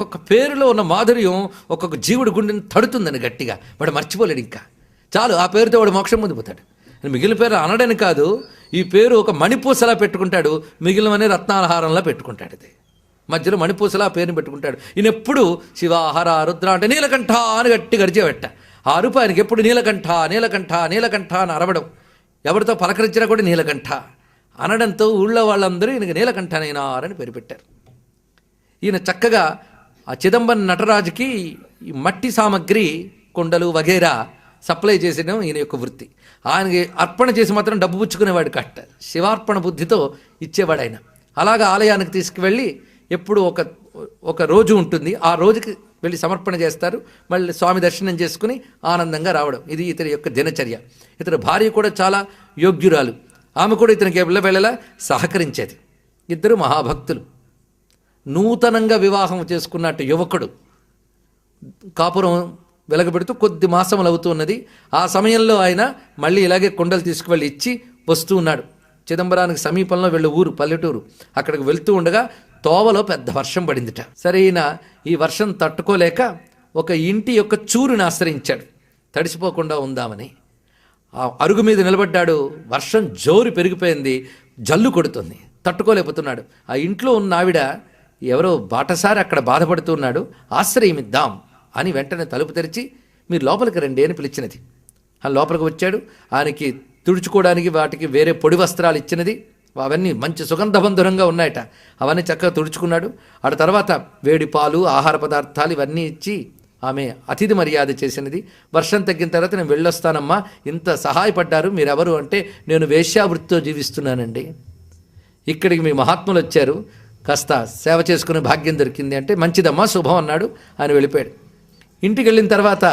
ఒక్కొక్క పేరులో ఉన్న మాధుర్యం ఒక్కొక్క జీవుడి గుండెని తడుతుందని గట్టిగా. వాడు మర్చిపోలేడు ఇంకా. చాలు ఆ పేరుతో వాడు మోక్షం పొందిపోతాడు మిగిలిన పేరు అనడని కాదు ఈ పేరు ఒక మణిపూసలా పెట్టుకుంటాడు. మిగిలినవనే రత్నాలహారంలా పెట్టుకుంటాడు ఇది. మధ్యలో మణిపూసలా పేరుని పెట్టుకుంటాడు. ఈయన ఎప్పుడు శివ రుద్ర అంటే నీలకంఠ అని గట్టి గడిచేవట్ట ఆ అరుపు ఆయనకి ఎప్పుడు నీలకంఠ నీలకంఠ నీలకంఠ అని అరవడం. ఎవరితో పలకరించినా కూడా నీలకంఠ. అనడంతో ఊళ్ళో వాళ్ళందరూ ఈయనకి నీలకంఠనైనారని పేరు పెట్టారు. ఈయన చక్కగా ఆ చిదంబరం నటరాజుకి ఈ మట్టి సామగ్రి కొండలు వగేరా సప్లై చేసిన ఈయన యొక్క వృత్తి. ఆయనకి అర్పణ చేసి మాత్రం డబ్బు పుచ్చుకునేవాడు కట్ట. శివార్పణ బుద్ధితో ఇచ్చేవాడు ఆయన. అలాగా ఆలయానికి తీసుకువెళ్ళి ఎప్పుడు ఒక ఒక రోజు ఉంటుంది. ఆ రోజుకి వెళ్ళి సమర్పణ చేస్తారు. మళ్ళీ స్వామి దర్శనం చేసుకుని ఆనందంగా రావడం. ఇది ఇతని యొక్క దినచర్య. ఇతని భార్య కూడా చాలా యోగ్యురాలు. ఆమె కూడా ఇతనికి వెళ్ళ సహకరించేది. ఇద్దరు మహాభక్తులు. నూతనంగా వివాహం చేసుకున్నట్టు యువకుడు కాపురం వెలగబెడుతూ కొద్ది మాసములు అవుతున్నది ఆ సమయంలో ఆయన మళ్ళీ ఇలాగే కొండలు తీసుకువెళ్ళి ఇచ్చి వస్తూ ఉన్నాడు. చిదంబరానికి సమీపంలో వెళ్ళే ఊరు పల్లెటూరు. అక్కడికి వెళ్తూ ఉండగా తోవలో పెద్ద వర్షం పడిందిట. సరే ఈయన ఈ వర్షం తట్టుకోలేక ఒక ఇంటి యొక్క చూరుని ఆశ్రయించాడు. తడిసిపోకుండా ఉందామని. ఆ అరుగు మీద నిలబడ్డాడు. వర్షం జోరు పెరిగిపోయింది. జల్లు కొడుతుంది. తట్టుకోలేకపోతున్నాడు. ఆ ఇంట్లో ఉన్న ఆవిడ ఎవరో బాటసారి అక్కడ బాధపడుతున్నాడు ఆశ్రయమిద్దాం అని వెంటనే తలుపు తెరిచి మీరు లోపలికి రండి అని పిలిచినది. ఆ లోపలికి వచ్చాడు. ఆయనకి తుడుచుకోవడానికి వాటికి వేరే పొడి వస్త్రాలు ఇచ్చినది. అవన్నీ మంచి సుగంధబంధురంగా ఉన్నాయట. అవన్నీ చక్కగా తుడుచుకున్నాడు. ఆడ తర్వాత వేడి పాలు ఆహార పదార్థాలు ఇవన్నీ ఇచ్చి ఆమె అతిథి మర్యాద చేసినది. వర్షం తగ్గిన తర్వాత నేను వెళ్ళొస్తానమ్మా. ఇంత సహాయపడ్డారు మీరెవరు అంటే నేను వేశ్యావృత్తితో జీవిస్తున్నానండి. ఇక్కడికి మీ మహాత్ములు వచ్చారు. కాస్త సేవ చేసుకునే భాగ్యం దొరికింది అంటే మంచిదమ్మా శుభం అన్నాడు ఆయన వెళ్ళిపోయాడు. ఇంటికి వెళ్ళిన తర్వాత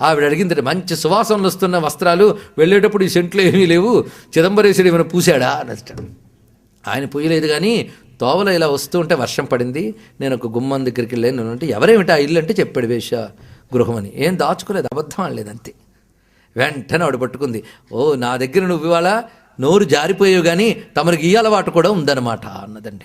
ఆవిడ అడిగింది మంచి సువాసనలు వస్తున్న వస్త్రాలు వెళ్ళేటప్పుడు ఈ సెంట్లు ఏమీ లేవు చిదంబరేశ్వరుడు ఏమైనా పూసాడా అని ఆయన పూయలేదు కానీ తోవలో ఇలా వస్తూ ఉంటే వర్షం పడింది నేను ఒక గుమ్మం దగ్గరికి వెళ్ళాను. అంటే ఎవరేమిటి ఆ ఇల్లు? అంటే చెప్పాడు వేష గృహం అని. ఏం దాచుకోలేదు అబద్ధం అనలేదు అంతే. వెంటనే ఆవిడ పట్టుకుంది. ఓ నా దగ్గర నువ్వు ఇవాళ నోరు జారిపోయావు కానీ తమరికి ఈ అలవాటు కూడా ఉందన్నమాట అన్నదండి.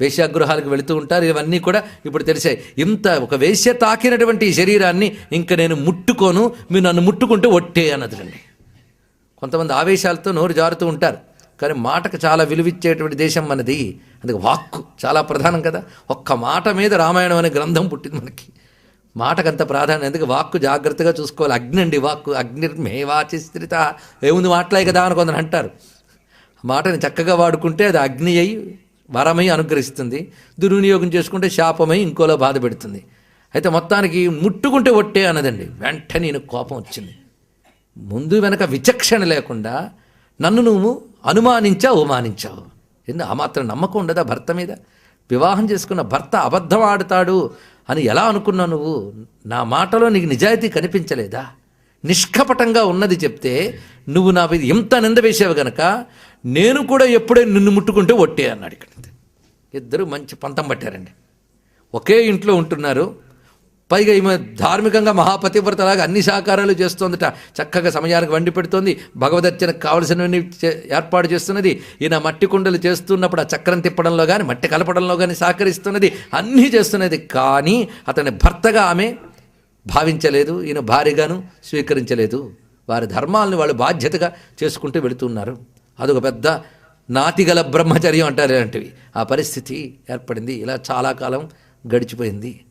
వేశ్యాగృహాలకు వెళుతూ ఉంటారు. ఇవన్నీ కూడా ఇప్పుడు తెలిసాయి. ఇంత ఒక వేశ్య తాకినటువంటి శరీరాన్ని ఇంకా నేను ముట్టుకోను మీరు నన్ను ముట్టుకుంటే ఒట్టే అన్నదండి కొంతమంది ఆవేశాలతో నోరు జారుతూ ఉంటారు. కానీ మాటకు చాలా విలువిచ్చేటువంటి దేశం మనది. అందుకే వాక్కు చాలా ప్రధానం కదా. ఒక్క మాట మీద రామాయణం అనే గ్రంథం పుట్టింది మనకి. మాటకంత ప్రాధాన్యం. ఎందుకు? వాక్కు జాగ్రత్తగా చూసుకోవాలి. అగ్ని అండి వాక్కు. అగ్నిర్మేవాచిస్త్రిత ఏముంది మాట్లాయి కదా అని కొందరు అంటారు. మాటని చక్కగా వాడుకుంటే అది అగ్ని అయి వరమై అనుగ్రహిస్తుంది. దుర్వినియోగం చేసుకుంటే శాపమై ఇంకోలో బాధ పెడుతుంది. అయితే మొత్తానికి ముట్టుకుంటే ఒట్టే అన్నదండి. వెంటనే నేను కోపం వచ్చింది. ముందు వెనక విచక్షణ లేకుండా నన్ను నువ్వు అనుమానించావు అవమానించావు. ఎందుకు ఆ మాత్రం నమ్మకం ఉండదా భర్త మీద? వివాహం చేసుకున్న భర్త అబద్ధం ఆడుతాడు అని ఎలా అనుకున్నావు నువ్వు? నా మాటలో నీకు నిజాయితీ కనిపించలేదా? నిష్కపటంగా ఉన్నది చెప్తే నువ్వు నా మీద ఎంత నింద వేసావు గనక నేను కూడా ఎప్పుడే నిన్ను ముట్టుకుంటే ఒట్టే అన్నాడు ఇక్కడ. ఇద్దరు మంచి పంతం పట్టారండి. ఒకే ఇంట్లో ఉంటున్నారు. పైగా ఈమె ధార్మికంగా మహాపతివ్రతలాగా అన్ని సహకారాలు చేస్తోందట. చక్కగా సమయానికి వండి పెడుతోంది. భగవదర్చనకు కావలసినవన్నీ చే- ఏర్పాటు చేస్తున్నది. ఈయన మట్టి కుండలు చేస్తున్నప్పుడు ఆ చక్రం తిప్పడంలో కానీ మట్టి కలపడంలో కానీ సహకరిస్తున్నది. అన్నీ చేస్తున్నది. కానీ అతని భర్తగా ఆమె భావించలేదు ఈయన భారీగాను స్వీకరించలేదు. వారి ధర్మాలను వాళ్ళు బాధ్యతగా చేసుకుంటూ వెళుతున్నారు. అదొక పెద్ద నాతిగల బ్రహ్మచర్యం అంటారు ఇలాంటివి. ఆ పరిస్థితి ఏర్పడింది. ఇలా చాలా కాలం గడిచిపోయింది.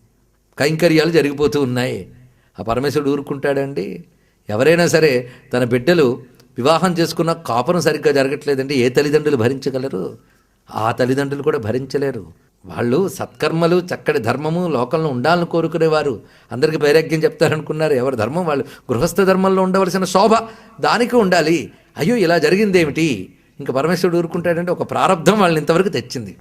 కైంకర్యాలు జరిగిపోతూ ఉన్నాయి. ఆ పరమేశ్వరుడు ఊరుకుంటాడండి. ఎవరైనా సరే తన బిడ్డలు వివాహం చేసుకున్న కాపురం సరిగ్గా జరగట్లేదంటే ఏ తల్లిదండ్రులు భరించగలరు? ఆ తల్లిదండ్రులు కూడా భరించలేరు. వాళ్ళు సత్కర్మలు చక్కటి ధర్మము లోకంలో ఉండాలని కోరుకునేవారు. అందరికీ వైరాగ్యం చెప్తారనుకున్నారు. ఎవరి ధర్మం? వాళ్ళు గృహస్థ ధర్మంలో ఉండవలసిన శోభ దానికి ఉండాలి. అయ్యో ఇలా జరిగిందేమిటి? ఇంకా పరమేశ్వరుడు ఊరుకుంటాడంటే ఒక ప్రారంధం వాళ్ళని ఇంతవరకు తెచ్చింది.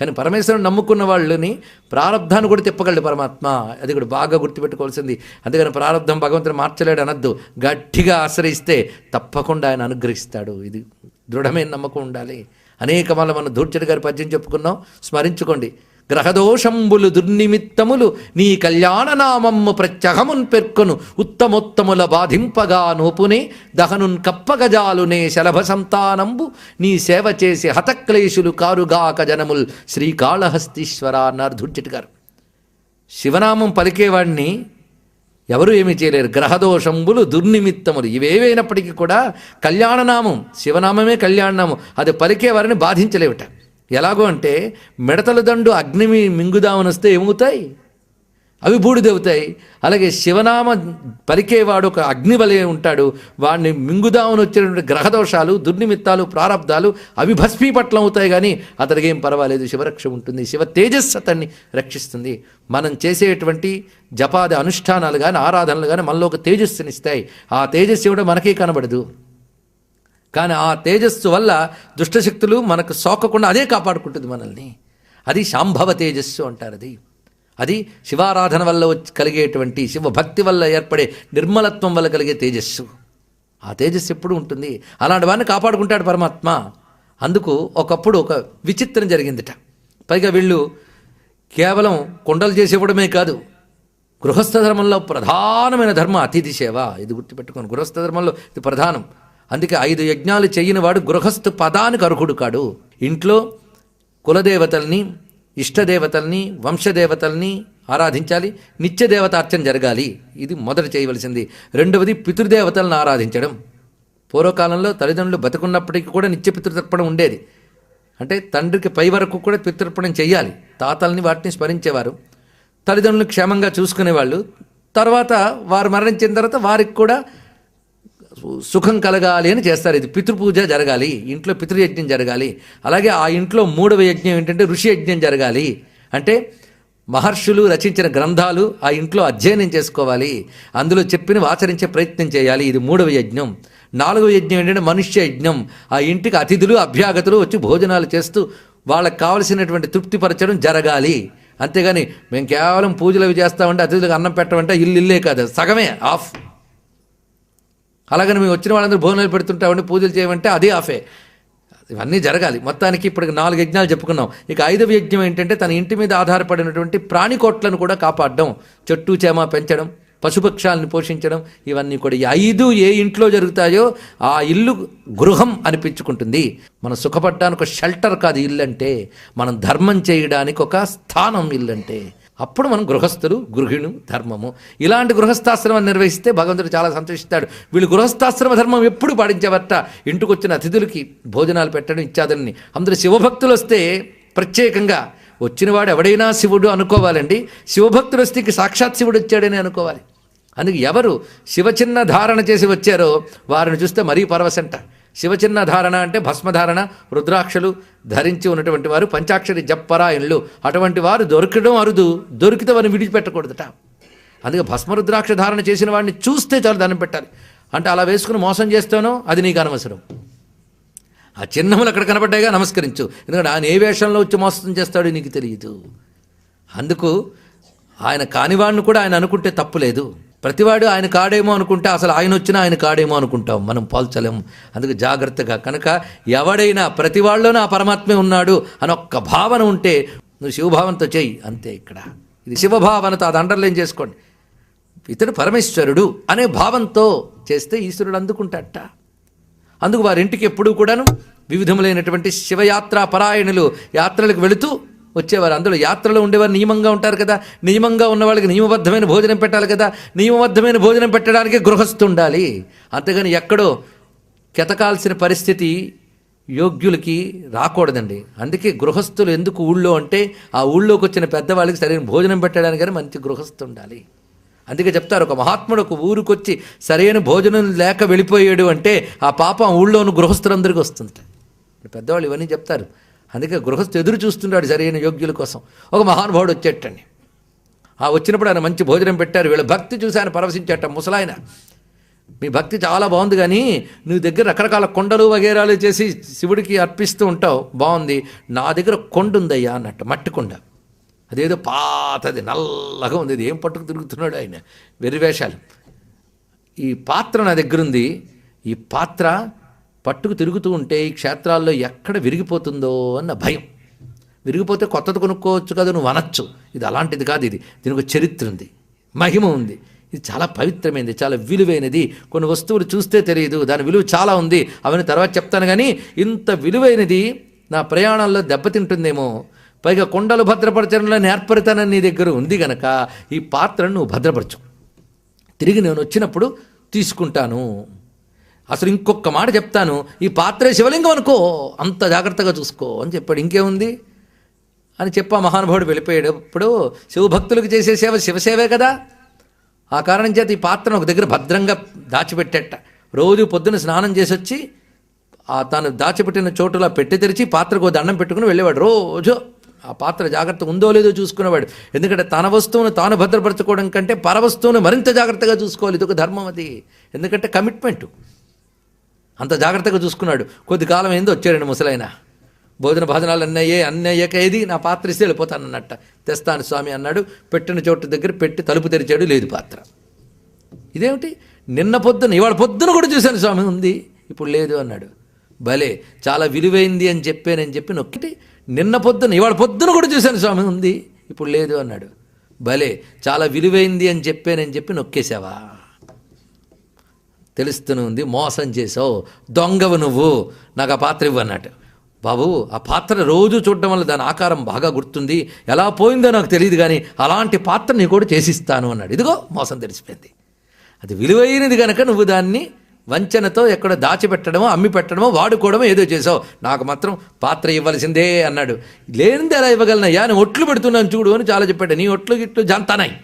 కానీ పరమేశ్వరుని నమ్ముకున్న వాళ్ళని ప్రారంధాన్ని కూడా తిప్పగలడు పరమాత్మ. అది కూడా బాగా గుర్తుపెట్టుకోవాల్సింది. అందుకని ప్రారంధం భగవంతుని మార్చలేడు అనద్దు. గట్టిగా ఆశ్రయిస్తే తప్పకుండా ఆయన అనుగ్రహిస్తాడు. ఇది దృఢమైన నమ్మకం ఉండాలి. అనేక మళ్ళీ మనం దూర్చడి గారి పద్యం చెప్పుకున్నాం. స్మరించుకోండి. గ్రహదోషంబులు దుర్నిమిత్తములు నీ కళ్యాణనామమ్ము ప్రత్యహమున్ పెర్కొను. ఉత్తమోత్తముల బాధింపగా నోపునే దహనున్ కప్పగజాలునే శలభ సంతానంబు నీ సేవ చేసి హతక్లేశులు కారుగాక జనముల్ శ్రీకాళహస్తీశ్వర అన్నారు దుర్జటి గారు. శివనామం పలికేవాడిని ఎవరు ఏమీ చేయలేరు. గ్రహదోషంబులు దుర్నిమిత్తములు. ఇవేవైనప్పటికీ కూడా కళ్యాణనామం శివనామమే కళ్యాణనామం అది పలికే వారిని బాధించలేవుట. ఎలాగో అంటే మిడతల దండు అగ్ని మింగుదామని వస్తే ఏమవుతాయి? అవి బూడిదవుతాయి అలాగే శివనామ పలికేవాడు ఒక అగ్నివలయం ఉంటాడు. వాడిని మింగుదామని వచ్చినటువంటి గ్రహదోషాలు దుర్నిమిత్తాలు ప్రారంధాలు అవి భస్మీపట్లం అవుతాయి కానీ అతనికి ఏం పర్వాలేదు. శివరక్ష ఉంటుంది. శివ తేజస్సు అతన్ని రక్షిస్తుంది. మనం చేసేటువంటి జపాది అనుష్ఠానాలు కానీ ఆరాధనలు కానీ మనలో ఒక తేజస్సునిస్తాయి ఆ తేజస్సు కూడా మనకే కనబడదు. కానీ ఆ తేజస్సు వల్ల దుష్టశక్తులు మనకు సోకకుండా అదే కాపాడుకుంటుంది మనల్ని. అది శాంభవ తేజస్సు అంటారు అది. అది శివారాధన వల్ల కలిగేటువంటి శివభక్తి వల్ల ఏర్పడే నిర్మలత్వం వల్ల కలిగే తేజస్సు. ఆ తేజస్సు ఎప్పుడు ఉంటుంది? అలాంటి వాడిని కాపాడుకుంటాడు పరమాత్మ. అందుకు ఒకప్పుడు ఒక విచిత్రం జరిగిందిట. పైగా వీళ్ళు కేవలం కొండలు చేసి ఇవ్వడమే కాదు గృహస్థ ధర్మంలో ప్రధానమైన ధర్మ అతిథి సేవ. ఇది గుర్తుపెట్టుకోండి గృహస్థ ధర్మంలో ఇది ప్రధానం. అందుకే ఐదు యజ్ఞాలు చేయని వాడు గృహస్థ పదానికి అర్హుడు కాడు. ఇంట్లో కులదేవతల్ని ఇష్టదేవతల్ని వంశదేవతల్ని ఆరాధించాలి నిత్యదేవతార్చన జరగాలి. ఇది మొదట చేయవలసింది. రెండవది పితృదేవతలను ఆరాధించడం. పూర్వకాలంలో తల్లిదండ్రులు బతుకున్నప్పటికీ కూడా నిత్య పితృతర్పణం ఉండేది. అంటే తండ్రికి పై వరకు కూడా పితృర్పణం చేయాలి. తాతల్ని వాటిని స్మరించేవారు. తల్లిదండ్రులు క్షేమంగా చూసుకునేవాళ్ళు. తర్వాత వారు మరణించిన తర్వాత వారికి కూడా సుఖం కలగాలి అని చేస్తారు. ఇది పితృపూజ జరగాలి ఇంట్లో పితృయజ్ఞం జరగాలి. అలాగే ఆ ఇంట్లో మూడవ యజ్ఞం ఏంటంటే ఋషి యజ్ఞం జరగాలి. అంటే మహర్షులు రచించిన గ్రంథాలు ఆ ఇంట్లో అధ్యయనం చేసుకోవాలి. అందులో చెప్పినవి ఆచరించే ప్రయత్నం చేయాలి. ఇది మూడవ యజ్ఞం. నాలుగవ యజ్ఞం ఏంటంటే మనుష్య యజ్ఞం. ఆ ఇంటికి అతిథులు అభ్యాగతులు వచ్చి భోజనాలు చేస్తూ వాళ్ళకి కావలసినటువంటి తృప్తిపరచడం జరగాలి. అంతేగాని మేము కేవలం పూజలు అవి చేస్తామంటే అతిథులకు అన్నం పెట్టమంటే ఇల్లు ఇల్లే కాదు. సగమే ఆఫ్. అలాగని మేము వచ్చిన వాళ్ళందరూ భోజనాలు పెడుతుంటామండి పూజలు చేయమంటే అదే ఆఫే. ఇవన్నీ జరగాలి. మొత్తానికి ఇప్పుడు నాలుగు యజ్ఞాలు చెప్పుకున్నాం. ఇక ఐదవ యజ్ఞం ఏంటంటే తన ఇంటి మీద ఆధారపడినటువంటి ప్రాణికోట్లను కూడా కాపాడడం. చెట్టు చేమ పెంచడం పశుపక్షాలను పోషించడం ఇవన్నీ కూడా ఈ ఐదు ఏ ఇంట్లో జరుగుతాయో ఆ ఇల్లు గృహం అనిపించుకుంటుంది. మనం సుఖపడ్డానికి ఒక షెల్టర్ కాదు ఇల్లు అంటే మనం ధర్మం చేయడానికి ఒక స్థానం ఇల్లు అంటే అప్పుడు మనం గృహస్థులు గృహిణు ధర్మము. ఇలాంటి గృహస్థాశ్రమం నిర్వహిస్తే భగవంతుడు చాలా సంతోషిస్తాడు. వీళ్ళు గృహస్థాశ్రమ ధర్మం ఎప్పుడు పాటించేవట? ఇంటికి వచ్చిన అతిథులకి భోజనాలు పెట్టడం ఇత్యాదులని. అందరూ శివభక్తులు వస్తే ప్రత్యేకంగా వచ్చినవాడు ఎవడైనా శివుడు అనుకోవాలండి. శివభక్తులు వస్తే ఇంక సాక్షాత్ శివుడు వచ్చాడని అనుకోవాలి. అందుకే ఎవరు శివచిన్న ధారణ చేసి వచ్చారో వారిని చూస్తే మరీ పరవశంట. శివచిన్న ధారణ అంటే భస్మధారణ రుద్రాక్షలు ధరించి ఉన్నటువంటి వారు పంచాక్షరి జప్పరాయణులు అటువంటి వారు దొరకడం అరుదు దొరికితే వారిని విడిచిపెట్టకూడదట. అందుకే భస్మరుద్రాక్ష ధారణ చేసిన వాడిని చూస్తే చాలు దండం పెట్టాలి. అంటే అలా వేసుకుని మోసం చేస్తానో అది నీకు అనవసరం. ఆ చిహ్నములు అక్కడ కనబడ్డాయిగా నమస్కరించు. ఎందుకంటే ఆయన ఏ వేషంలో వచ్చి మోసం చేస్తాడో నీకు తెలియదు. అందుకు ఆయన కానివాడిని కూడా ఆయన అనుకుంటే తప్పు లేదు. ప్రతివాడు ఆయన కాడేమో అనుకుంటే అసలు ఆయన వచ్చినా ఆయన కాడేమో అనుకుంటాం. మనం పోల్చలేము అందుకు జాగ్రత్తగా కనుక ఎవడైనా ప్రతి వాళ్ళలోనూ ఆ పరమాత్మే ఉన్నాడు అని ఒక్క భావన ఉంటే నువ్వు శివభావంతో చేయి. అంతే ఇక్కడ. ఇది శివభావనతో అది అండర్లైన్ చేసుకోండి. ఇతడు పరమేశ్వరుడు అనే భావంతో చేస్తే ఈశ్వరుడు అందుకుంటాట అందుకు వారింటికి ఎప్పుడూ కూడాను వివిధములైనటువంటి శివయాత్రా పరాయణులు యాత్రలకు వెళుతూ వచ్చేవారు. అందులో యాత్రలో ఉండేవారు. నియమంగా ఉంటారు కదా. నియమంగా ఉన్న వాళ్ళకి నియమబద్ధమైన భోజనం పెట్టాలి కదా. నియమబద్ధమైన భోజనం పెట్టడానికి గృహస్థు ఉండాలి. అంతేగాని ఎక్కడో కెతకాల్సిన పరిస్థితి యోగ్యులకి రాకూడదండి. అందుకే గృహస్థులు ఎందుకు ఊళ్ళో అంటే ఆ ఊళ్ళోకి వచ్చిన పెద్దవాళ్ళకి సరైన భోజనం పెట్టడానికి కానీ మంచి గృహస్థు ఉండాలి. అందుకే చెప్తారు ఒక మహాత్ముడు ఒక ఊరికొచ్చి సరైన భోజనం లేక వెళ్ళిపోయాడు అంటే ఆ పాపం ఊళ్ళోని గృహస్థులందరికీ వస్తుంది. పెద్దవాళ్ళు ఇవన్నీ చెప్తారు. అందుకే గృహస్థు ఎదురు చూస్తున్నాడు సరైన యోగ్యుల కోసం. ఒక మహానుభావుడు వచ్చేటండి. ఆ వచ్చినప్పుడు ఆయన మంచి భోజనం పెట్టారు. వీళ్ళ భక్తి చూసి ఆయన పరవశించేట ముసలాయన మీ భక్తి చాలా బాగుంది కానీ నువ్వు దగ్గర రకరకాల కొండలు వగేరాలు చేసి శివుడికి అర్పిస్తూ ఉంటావు. బాగుంది. నా దగ్గర కొండ ఉందయ్యా అన్నట్టు. మట్టి కొండ. అదేదో పాతది నల్లగా ఉంది. ఇది ఏం పట్టుకు తిరుగుతున్నాడు ఆయన? వెర్రివేషాలు ఈ పాత్ర నా దగ్గర ఉంది ఈ పాత్ర పట్టుకు తిరుగుతూ ఉంటే ఈ క్షేత్రాల్లో ఎక్కడ విరిగిపోతుందో అన్న భయం. విరిగిపోతే కొత్తది కొనుక్కోవచ్చు కదా నువ్వు అనొచ్చు. ఇది అలాంటిది కాదు ఇది. దీనికి ఒక చరిత్ర ఉంది. మహిమ ఉంది. ఇది చాలా పవిత్రమైనది చాలా విలువైనది. కొన్ని వస్తువులు చూస్తే తెలియదు. దాని విలువ చాలా ఉంది. అవన్నీ తర్వాత చెప్తాను కానీ ఇంత విలువైనది నా ప్రయాణాల్లో దెబ్బతింటుందేమో. పైగా కొండలు భద్రపరచడంలో నేర్పరితనం నీ దగ్గర ఉంది గనక ఈ పాత్రను నువ్వు భద్రపరచు. తిరిగి నేను వచ్చినప్పుడు తీసుకుంటాను. అసలు ఇంకొక మాట చెప్తాను. ఈ పాత్రే శివలింగం అనుకో అంత జాగ్రత్తగా చూసుకో అని చెప్పాడు. ఇంకేముంది? అని చెప్పా మహానుభావుడు వెళ్ళిపోయేటప్పుడు శివభక్తులకు చేసే సేవ శివసేవే కదా. ఆ కారణం చేత ఈ పాత్రను ఒక దగ్గర భద్రంగా దాచిపెట్టేట. రోజు పొద్దున స్నానం చేసి వచ్చి ఆ తాను దాచిపెట్టిన చోటులా పెట్టి తెరిచి పాత్రకు దండం పెట్టుకుని వెళ్ళేవాడు. రోజు ఆ పాత్ర జాగ్రత్త ఉందో లేదో చూసుకునేవాడు. ఎందుకంటే తన వస్తువును తాను భద్రపరచుకోవడం కంటే పర వస్తువును మరింత జాగ్రత్తగా చూసుకోవాలి. ఇది ఒక ధర్మం అది. ఎందుకంటే కమిట్మెంటు అంత జాగ్రత్తగా చూసుకున్నాడు. కొద్ది కాలం ఏందో వచ్చాడండి ముసలైన భోజన భోజనాలు అన్నయ్యే అన్నయ్యక ఏది నా పాత్ర ఇస్తే వెళ్ళిపోతానన్నట్ట. తెస్తాను స్వామి అన్నాడు. పెట్టిన చోటు దగ్గర పెట్టి తలుపు తెరిచాడు. లేదు పాత్ర. ఇదేమిటి? నిన్న పొద్దున ఇవాళ పొద్దున కూడా చూశాను స్వామి ఉంది. ఇప్పుడు లేదు అన్నాడు. భలే చాలా విలువైంది అని చెప్పానని చెప్పి నొక్కిటి నిన్న పొద్దున ఇవాళ పొద్దున కూడా చూశాను స్వామి ఉంది. ఇప్పుడు లేదు అన్నాడు. భలే చాలా విలువైంది అని చెప్పానని చెప్పి నొక్కేశావా? తెలుస్తూనే ఉంది మోసం చేసావు దొంగవు నువ్వు నాకు ఆ పాత్ర ఇవ్వు అన్నట్టు. బాబు ఆ పాత్ర రోజు చూడడం వల్ల దాని ఆకారం బాగా గుర్తుంది ఎలా పోయిందో నాకు తెలియదు కానీ అలాంటి పాత్ర నీ కూడా చేసిస్తాను అన్నాడు. ఇదిగో మోసం తెలిసిపోయింది. అది విలువైనది కనుక నువ్వు దాన్ని వంచనతో ఎక్కడ దాచిపెట్టడమో అమ్మి పెట్టడమో వాడుకోవడమో ఏదో చేసావు నాకు మాత్రం పాత్ర ఇవ్వాల్సిందే అన్నాడు. లేనిది ఎలా ఇవ్వగలనయ్యా? నేను ఒట్లు పెడుతున్నాను చూడు అని చాలా చెప్పాడు. నీ ఒట్లు గిట్లు జంతానాయి.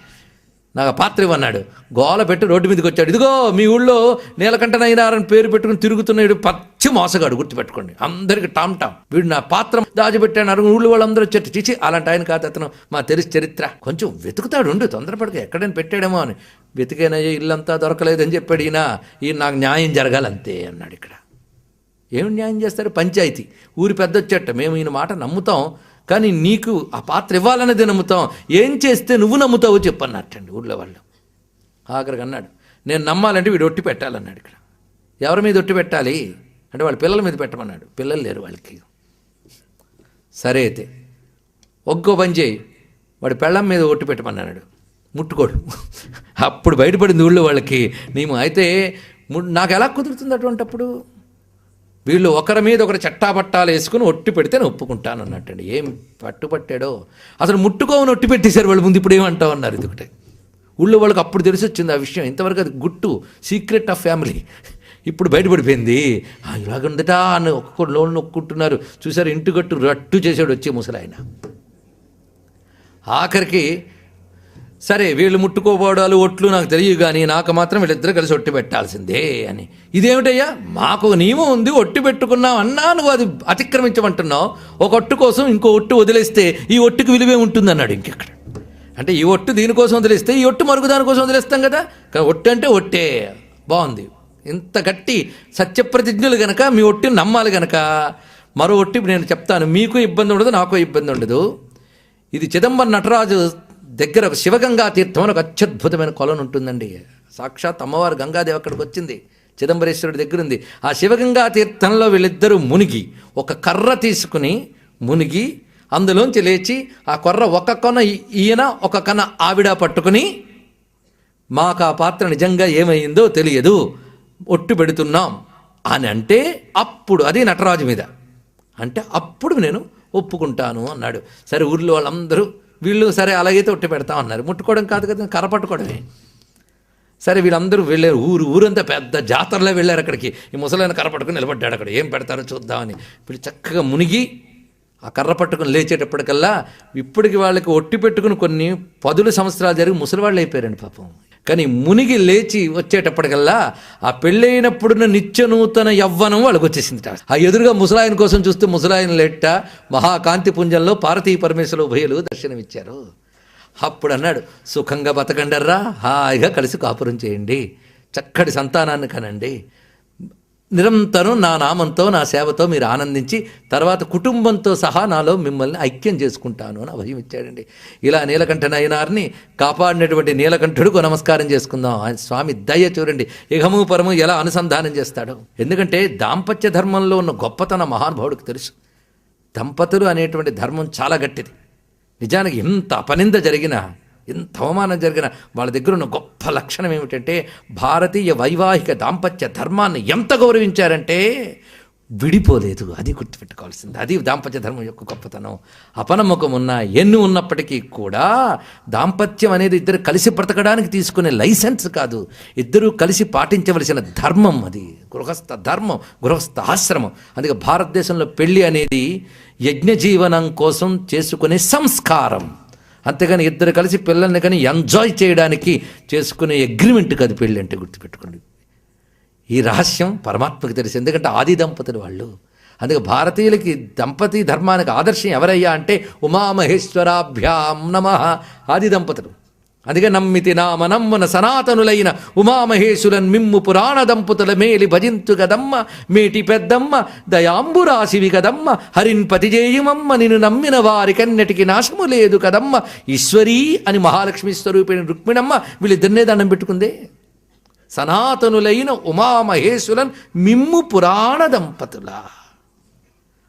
నాకు పాత్ర ఇవ్వన్నాడు గోల పెట్టి రోడ్డు మీదకి వచ్చాడు. ఇదిగో మీ ఊళ్ళో నీలకంఠనైనారని పేరు పెట్టుకుని తిరుగుతున్నాడు పచ్చి మోసగాడు గుర్తుపెట్టుకోండి. అందరికి టామ్ టామ్. వీడు నా పాత్ర దాచిపెట్టాను ఊళ్ళో వాళ్ళందరూ చెట్టు చిచి అలాంటి ఆయన కాదు అతను. మా తెలిసి చరిత్ర. కొంచెం వెతుకుతాడు ఉండు తొందరపడక. ఎక్కడైనా పెట్టాడేమో అని. వెతికైనా ఇల్లంతా దొరకలేదని చెప్పాడు ఈయన. ఈయన నాకు న్యాయం జరగాలంతే అన్నాడు ఇక్కడ. ఏమి న్యాయం చేస్తారు పంచాయతీ. ఊరి పెద్ద వచ్చేట. మేము ఈయన మాట నమ్ముతాం. కానీ నీకు ఆ పాత్ర ఇవ్వాలనేది నమ్ముతాం. ఏం చేస్తే నువ్వు నమ్ముతావో చెప్పన్నట్టండి ఊళ్ళో వాళ్ళు. ఆఖరికి అన్నాడు నేను నమ్మాలంటే వీడు ఒట్టి పెట్టాలన్నాడు ఇక్కడ. ఎవరి మీద ఒట్టి పెట్టాలి? అంటే వాళ్ళ పిల్లల మీద పెట్టమన్నాడు. పిల్లలు లేరు వాళ్ళకి. సరే అయితే ఒక్కో పని చేయి వాడి పెళ్ళం మీద ఒట్టి పెట్టమన్నాడు. ముట్టుకోడు. అప్పుడు బయటపడింది ఊళ్ళో వాళ్ళకి మేము అయితే ము- నాకు ఎలా కుదురుతుంది అటువంటప్పుడు? వీళ్ళు ఒకరి మీద ఒకరు చట్టాపట్టాలు వేసుకుని ఒట్టి పెడితే నేను ఒప్పుకుంటాను అన్నట్టండి. ఏం పట్టుపట్టాడో? అసలు ముట్టుకోమని ఒట్టి పెట్టేశారు వాళ్ళు ముందు ఇప్పుడు ఏమంటావు అన్నారు ఇది ఒకటే. ఊళ్ళో వాళ్ళకి అప్పుడు తెలిసి వచ్చింది ఆ విషయం. ఇంతవరకు అది గుట్టు సీక్రెట్ ఆఫ్ ఫ్యామిలీ ఇప్పుడు బయటపడిపోయింది. "ఆ, ఇలాగుందటా అని ఒక్కొక్కరు లోన్ నొక్కుంటున్నారు. చూసారు ఇంటి గట్టు రట్టు చేసాడు వచ్చే ముసలాయన. ఆఖరికి సరే వీళ్ళు ముట్టుకోపోవడాలు ఒట్లు నాకు తెలియదు కానీ నాకు మాత్రం వీళ్ళిద్దరు కలిసి ఒట్టి పెట్టాల్సిందే అని. ఇదేమిటయ్యా? మాకు నియమం ఉంది ఒట్టి పెట్టుకున్నాం అన్నా నువ్వు అది అతిక్రమించమంటున్నావు. ఒక ఒట్టు కోసం ఇంకో ఒట్టు వదిలేస్తే ఈ ఒట్టుకు విలువే ఉంటుంది అన్నాడు ఇంకెక్కడ? అంటే ఈ ఒట్టు దీనికోసం వదిలేస్తే ఈ ఒట్టు మరుగు దానికోసం వదిలేస్తాం కదా? ఒట్టు అంటే ఒట్టే. బాగుంది. ఇంత గట్టి సత్యప్రతిజ్ఞలు గనక మీ ఒట్టిని నమ్మాలి గనక మరో ఒట్టి నేను చెప్తాను మీకు ఇబ్బంది ఉండదు నాకు ఇబ్బంది ఉండదు. ఇది చిదంబరం నటరాజు దగ్గర ఒక శివగంగా తీర్థం అని ఒక అత్యద్భుతమైన కొలను ఉంటుందండి. సాక్షాత్ అమ్మవారు గంగాదేవి అక్కడికి వచ్చింది. చిదంబరేశ్వరుడి దగ్గర ఉంది ఆ శివగంగా తీర్థంలో వీళ్ళిద్దరూ మునిగి ఒక కర్ర తీసుకుని మునిగి అందులోంచి లేచి ఆ కొర్ర ఒక కొన ఈయన ఒక కన ఆవిడ పట్టుకుని మాకు ఆ పాత్ర నిజంగా ఏమైందో తెలియదు. ఒట్టు పెడుతున్నాం. అని అంటే అప్పుడు అది నటరాజు మీద. అంటే అప్పుడు నేను ఒప్పుకుంటాను అన్నాడు. సరే ఊర్లో వాళ్ళందరూ వీళ్ళు సరే అలాగైతే ఒట్టి పెడతా ఉన్నారు ముట్టుకోవడం కాదు కదా కర్ర సరే వీళ్ళందరూ వెళ్ళారు. ఊరు ఊరంతా పెద్ద జాతరలో వెళ్ళారు అక్కడికి. ఈ ముసలైన కర్ర పట్టుకుని నిలబడ్డాడు అక్కడ. ఏం పెడతారో చూద్దామని. వీళ్ళు చక్కగా మునిగి ఆ కర్ర పట్టుకుని లేచేటప్పటికల్లా ఇప్పటికి వాళ్ళకి ఒట్టి పెట్టుకుని కొన్ని పదుల సంవత్సరాలు జరిగి ముసలివాళ్ళు అయిపోయారండి పాపం. కానీ మునిగి లేచి వచ్చేటప్పటికల్లా ఆ పెళ్ళైనప్పుడున్న నిత్య నూతన యవ్వనం వాళ్ళకి వచ్చేసింది ఆ ఎదురుగా ముసలాయన కోసం చూస్తే ముసలాయన లెట్ట మహాకాంతి పుంజంలో పార్వతీ పరమేశ్వర ఉభయలు దర్శనమిచ్చారు. అప్పుడు అన్నాడు సుఖంగా బతకండర్రా హాయిగా కలిసి కాపురం చేయండి. చక్కటి సంతానాన్ని కనండి. నిరంతరం నా నామంతో నా సేవతో మీరు ఆనందించి తర్వాత కుటుంబంతో సహా నాలో మిమ్మల్ని ఐక్యం చేసుకుంటాను అని అభయం ఇచ్చాడండి. ఇలా నీలకంఠ నయనారిని కాపాడినటువంటి నీలకంఠుడికి నమస్కారం చేసుకుందాం. ఆయన స్వామి దయ చూడండి. ఇహము పరము ఎలా అనుసంధానం చేస్తాడు. ఎందుకంటే దాంపత్య ధర్మంలో ఉన్న గొప్పతన మహానుభావుడికి తెలుసు. దంపతులు అనేటువంటి ధర్మం చాలా గట్టిది. నిజానికి ఎంత అపనింద జరిగినా ఎంత అవమానం జరిగిన వాళ్ళ దగ్గర ఉన్న గొప్ప లక్షణం ఏమిటంటే భారతీయ వైవాహిక దాంపత్య ధర్మాన్ని ఎంత గౌరవించారంటే విడిపోలేదు. అది గుర్తుపెట్టుకోవాల్సింది. అది దాంపత్య ధర్మం యొక్క గొప్పతనం. అపనమ్మకం ఉన్న ఎన్ని ఉన్నప్పటికీ కూడా దాంపత్యం అనేది ఇద్దరు కలిసి బ్రతకడానికి తీసుకునే లైసెన్స్ కాదు. ఇద్దరూ కలిసి పాటించవలసిన ధర్మం అది. గృహస్థ ధర్మం గృహస్థ ఆశ్రమం. అందుకే భారతదేశంలో పెళ్ళి అనేది యజ్ఞజీవనం కోసం చేసుకునే సంస్కారం. అంతేగాని ఇద్దరు కలిసి పిల్లల్ని కానీ ఎంజాయ్ చేయడానికి చేసుకునే అగ్రిమెంట్ కాదు పెళ్ళి అంటే గుర్తుపెట్టుకోండి. ఈ రహస్యం పరమాత్మకు తెలుసు. ఎందుకంటే ఆది దంపతులు వాళ్ళు. అందుకే భారతీయులకి దంపతి ధర్మానికి ఆదర్శం ఎవరయ్యా అంటే ఉమామహేశ్వరాభ్యాం నమ ఆది దంపతులు. అందుకే నమ్మితి నామ మనమ్మున సనాతనులైన ఉమామహేశులన్ మిమ్ము పురాణ దంపతుల మేలి భజింతు గదమ్మ మేటి పెద్దమ్మ దయాంబురాశివి కదమ్మ హరిన్ పతిజేయుమమ్మ నిన్ను నమ్మిన వారికన్నటికి నాశము లేదు కదమ్మ ఈశ్వరీ అని మహాలక్ష్మి స్వరూపిణి రుక్మిణమ్మ వీళ్ళిద్దరినే దండం పెట్టుకుందే. సనాతనులైన ఉమామహేశులన్ మిమ్ము పురాణ దంపతుల.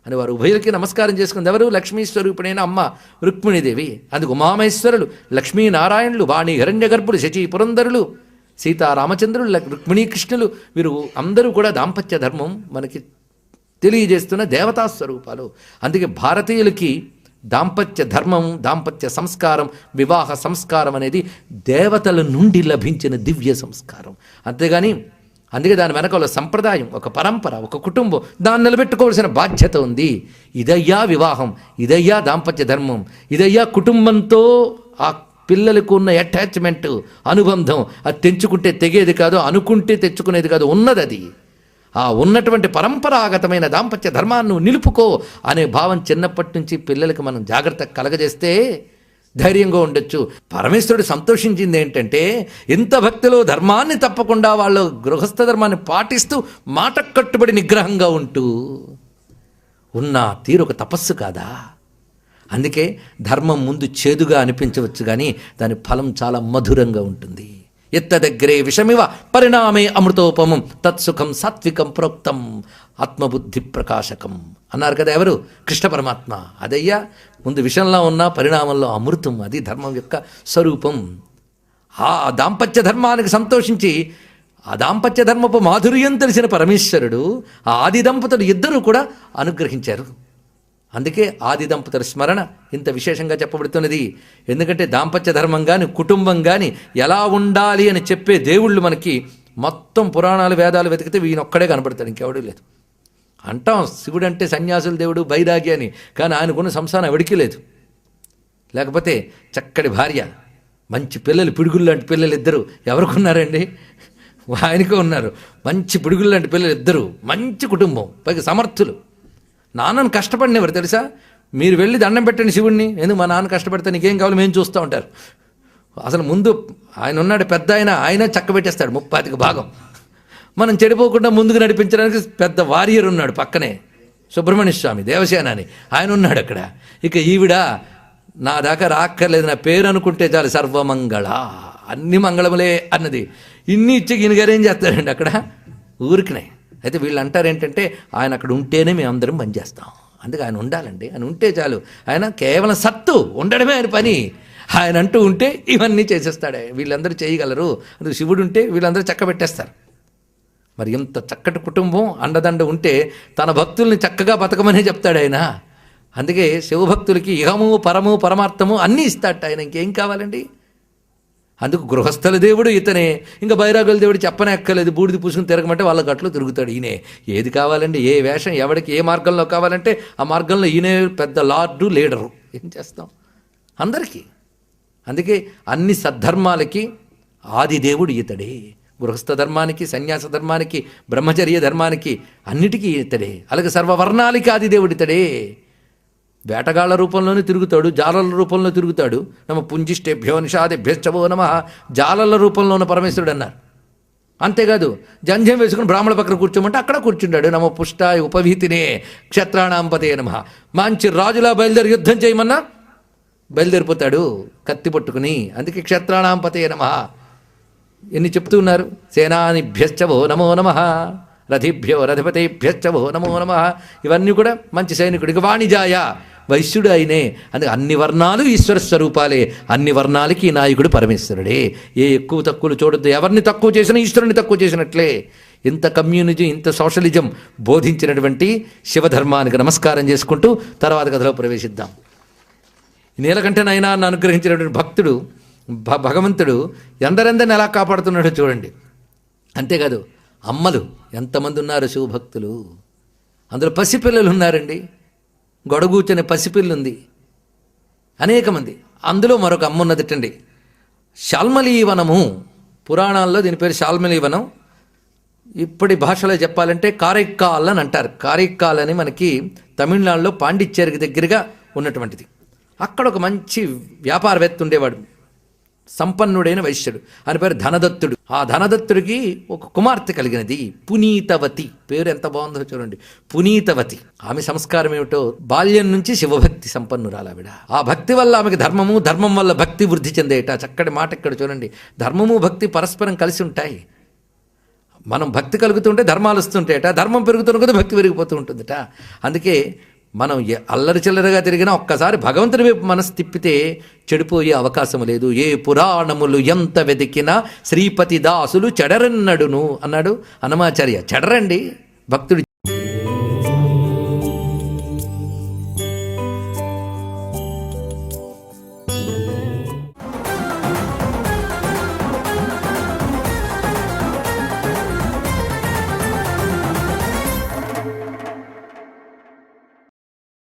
అని వారు ఉభయులకి నమస్కారం చేసుకుంది. ఎవరు? లక్ష్మీ స్వరూపుడైన అమ్మ రుక్మిణీదేవి. అందుకు ఉమామహేశ్వరులు లక్ష్మీనారాయణులు వాణి హిరణ్య గర్భులు శచి పురంధరులు సీతారామచంద్రులు లక్- రుక్మిణీకృష్ణులు వీరు అందరూ కూడా దాంపత్య ధర్మం మనకి తెలియజేస్తున్న దేవతా స్వరూపాలు. అందుకే భారతీయులకి దాంపత్య ధర్మం దాంపత్య సంస్కారం వివాహ సంస్కారం అనేది దేవతల నుండి లభించిన దివ్య సంస్కారం. అంతేగాని అందుకే దాని వెనక ఒక సంప్రదాయం ఒక పరంపర ఒక కుటుంబం. దాన్ని నిలబెట్టుకోవాల్సిన బాధ్యత ఉంది. ఇదయ్యా వివాహం ఇదయ్యా దాంపత్య ధర్మం ఇదయ్యా కుటుంబంతో ఆ పిల్లలకు ఉన్న అటాచ్మెంట్ అనుబంధం. అది తెంచుకుంటే తెగేది కాదు అనుకుంటే తెచ్చుకునేది కాదు ఉన్నది అది ఆ ఉన్నటువంటి పరంపరాగతమైన దాంపత్య ధర్మాన్ని నిలుపుకో అనే భావం చిన్నప్పటి నుంచి పిల్లలకు మనం జాగ్రత్త కలగజేస్తే ధైర్యంగా ఉండొచ్చు. పరమేశ్వరుడు సంతోషించింది ఏంటంటే ఇంత భక్తిలో ధర్మాన్ని తప్పకుండా వాళ్ళు గృహస్థ ధర్మాన్ని పాటిస్తూ మాట కట్టుబడి నిగ్రహంగా ఉంటూ ఉన్న తీరు ఒక తపస్సు కాదా? అందుకే ధర్మం ముందు చేదుగా అనిపించవచ్చు కానీ దాని ఫలం చాలా మధురంగా ఉంటుంది. ఎత్త దగ్గరే విషమివ పరిణామే అమృతోపమం తత్సుఖం సాత్వికం ప్రోక్తం ఆత్మబుద్ధి ప్రకాశకం. అన్నారు కదా ఎవరు? కృష్ణ పరమాత్మ. అదయ్యా ముందు విషయంలో ఉన్న పరిణామంలో అమృతం అది ధర్మం యొక్క స్వరూపం. ఆ దాంపత్య ధర్మానికి సంతోషించి ఆ దాంపత్య ధర్మపు మాధుర్యం తెలిసిన పరమేశ్వరుడు ఆ ఆది దంపతులు ఇద్దరూ కూడా అనుగ్రహించారు. అందుకే ఆది దంపతుల స్మరణ ఇంత విశేషంగా చెప్పబడుతున్నది. ఎందుకంటే దాంపత్య ధర్మం కానీ కుటుంబం కానీ ఎలా ఉండాలి అని చెప్పే దేవుళ్ళు మనకి మొత్తం పురాణాలు వేదాలు వెతికితే ఈయనొక్కడే కనబడతాడు ఇంకెవడూ లేదు. అంటాం శివుడు అంటే సన్యాసుల దేవుడు బైరాగి అని. కానీ ఆయనకున్న సంసారం ఎవడికి లేదు. లేకపోతే చక్కటి భార్య మంచి పిల్లలు పిడుగులు లాంటి పిల్లలు ఇద్దరు ఎవరికి ఉన్నారండి? ఆయనకే ఉన్నారు. మంచి పిడుగులు లాంటి పిల్లలు ఇద్దరు మంచి కుటుంబం పైగా సమర్థులు. నాన్నను కష్టపడినవారు తెలుసా? మీరు వెళ్ళి దండం పెట్టండి శివుడిని ఎందుకు? మా నాన్న కష్టపడితే నీకేం కావాలో? మేము చూస్తూ ఉంటారు. అసలు ముందు ఆయన ఉన్నాడు పెద్ద ఆయన ఆయన చక్క పెట్టేస్తాడు ముప్పాతికి భాగం. మనం చెడిపోకుండా ముందుకు నడిపించడానికి పెద్ద వారియర్ ఉన్నాడు పక్కనే సుబ్రహ్మణ్య స్వామి దేవసేన అని ఆయన ఉన్నాడు అక్కడ. ఇక ఈవిడ నా దాకా రాక్కర్లేదు నా పేరు అనుకుంటే చాలు సర్వమంగళ. అన్ని మంగళములే అన్నది. ఇన్ని ఇచ్చి ఈయన గారు ఏం చేస్తారండి అక్కడ. ఊరికినే. అయితే వీళ్ళు అంటారు ఏంటంటే ఆయన అక్కడ ఉంటేనే మేము అందరం పనిచేస్తాం అందుకే ఆయన ఉండాలండి. ఆయన ఉంటే చాలు. ఆయన కేవలం సత్తు ఉండడమే ఆయన పని. ఆయన అంటూ ఉంటే ఇవన్నీ చేసేస్తాడే. వీళ్ళందరూ చేయగలరు. అందుకు శివుడు ఉంటే వీళ్ళందరూ చక్క పెట్టేస్తారు మరి ఇంత చక్కటి కుటుంబం అండదండ ఉంటే తన భక్తుల్ని చక్కగా బతకమనే చెప్తాడు ఆయన. అందుకే శివభక్తులకి ఇహము పరము పరమార్థము అన్నీ ఇస్తాడు ఆయన. ఇంకేం కావాలండి? అందుకు గృహస్థల దేవుడు ఇతనే. ఇంకా బైరాగుల దేవుడు చెప్పనే అక్కర్లేదు బూడిది పూసుకుని తిరగమంటే వాళ్ళ గట్లు తిరుగుతాడు ఈయనే. ఏది కావాలండి? ఏ వేషం? ఎవడికి ఏ మార్గంలో కావాలంటే ఆ మార్గంలో ఈయనే పెద్ద లార్డు లీడరు. ఏం చేస్తాం? అందరికీ. అందుకే అన్ని సద్ధర్మాలకి ఆది దేవుడు ఇతడే గృహస్థ ధర్మానికి సన్యాస ధర్మానికి బ్రహ్మచర్య ధర్మానికి అన్నిటికీ ఇతడే. అలాగే సర్వవర్ణాలకి ఆది దేవుడు ఇతడే. వేటగాళ్ళ రూపంలోనే తిరుగుతాడు జాలల రూపంలో తిరుగుతాడు. నమ పుంజిష్టేభ్యో నిషాదేభ్యశ్చవో నమ. జాలల రూపంలో ఉన్న పరమేశ్వరుడు అన్నారు. అంతేకాదు జంధ్యం వేసుకుని బ్రాహ్మణ పక్కన కూర్చోమంటే అక్కడ కూర్చుంటాడు. నమ పుష్టాయ ఉపవీతినే క్షత్రాణాంపతే నమ. మంచి రాజులా బయలుదేరి యుద్ధం చేయమన్నా బయలుదేరిపోతాడు కత్తి పట్టుకుని. అందుకే క్షత్రాణాంపతే నమ. ఎన్ని చెప్తూ ఉన్నారు? సేనానిభ్యశ్చవో నమో నమ రథిభ్యో రథపతిభ్యశ్చవో నమో నమ. ఇవన్నీ కూడా మంచి సైనికుడికి వాణిజాయ వైశ్యుడు అయినే అందుకే అన్ని వర్ణాలు ఈశ్వర స్వరూపాలే. అన్ని వర్ణాలకి ఈ నాయకుడు పరమేశ్వరుడే. ఏ ఎక్కువ తక్కువలు చూడొద్దు. ఎవరిని తక్కువ చేసినా ఈశ్వరుని తక్కువ చేసినట్లే. ఇంత కమ్యూనిజం ఇంత సోషలిజం బోధించినటువంటి శివధర్మానికి నమస్కారం చేసుకుంటూ తర్వాత కథలో ప్రవేశిద్దాం. నీలకంఠనైనా నన్ను అనుగ్రహించినటువంటి భక్తుడు భ భగవంతుడు ఎందరెందరిని ఎలా కాపాడుతున్నాడో చూడండి. అంతేకాదు అమ్మలు ఎంతమంది ఉన్నారు శివభక్తులు. అందులో పసిపిల్లలు ఉన్నారండి. గొడగూచని పసిపిల్లు ఉంది అనేక మంది అందులో మరొక అమ్మ ఉన్నదిటండి. శాల్మలీవనము పురాణాల్లో దీని పేరు శాల్మలీవనం. ఇప్పటి భాషలో చెప్పాలంటే కారైక్కాల్ అని అంటారు. కారైక్కాల్ అని మనకి తమిళనాడులో పాండిచ్చేరికి దగ్గరగా ఉన్నటువంటిది. అక్కడ ఒక మంచి వ్యాపారవేత్త ఉండేవాడు. సంపన్నుడైన వైశ్యుడు. అని పేరు ధనదత్తుడు. ఆ ధనదత్తుడికి ఒక కుమార్తె కలిగినది పునీతవతి. పేరు ఎంత బాగుందో చూడండి. పునీతవతి. ఆమె సంస్కారం ఏమిటో బాల్యం నుంచి శివభక్తి సంపన్నురాలు ఆవిడ. ఆ భక్తి వల్ల ఆమెకి ధర్మము ధర్మం వల్ల భక్తి వృద్ధి చెందేట. చక్కటి మాట ఇక్కడ చూడండి. ధర్మము భక్తి పరస్పరం కలిసి ఉంటాయి. మనం భక్తి కలుగుతుంటే ధర్మాలు వస్తుంటాయట. ధర్మం పెరుగుతున్న కొద్దీ భక్తి పెరిగిపోతూ ఉంటుందట. అందుకే మనం అల్లరి చిల్లరగా తిరిగినా ఒక్కసారి భగవంతుని వైపు మనసు తిప్పితే చెడిపోయే అవకాశం లేదు. ఏ పురాణములు ఎంత వెతికినా శ్రీపతి దాసులు చెడరన్నడును అన్నాడు హనుమాచార్య. చెడరండి. భక్తుడు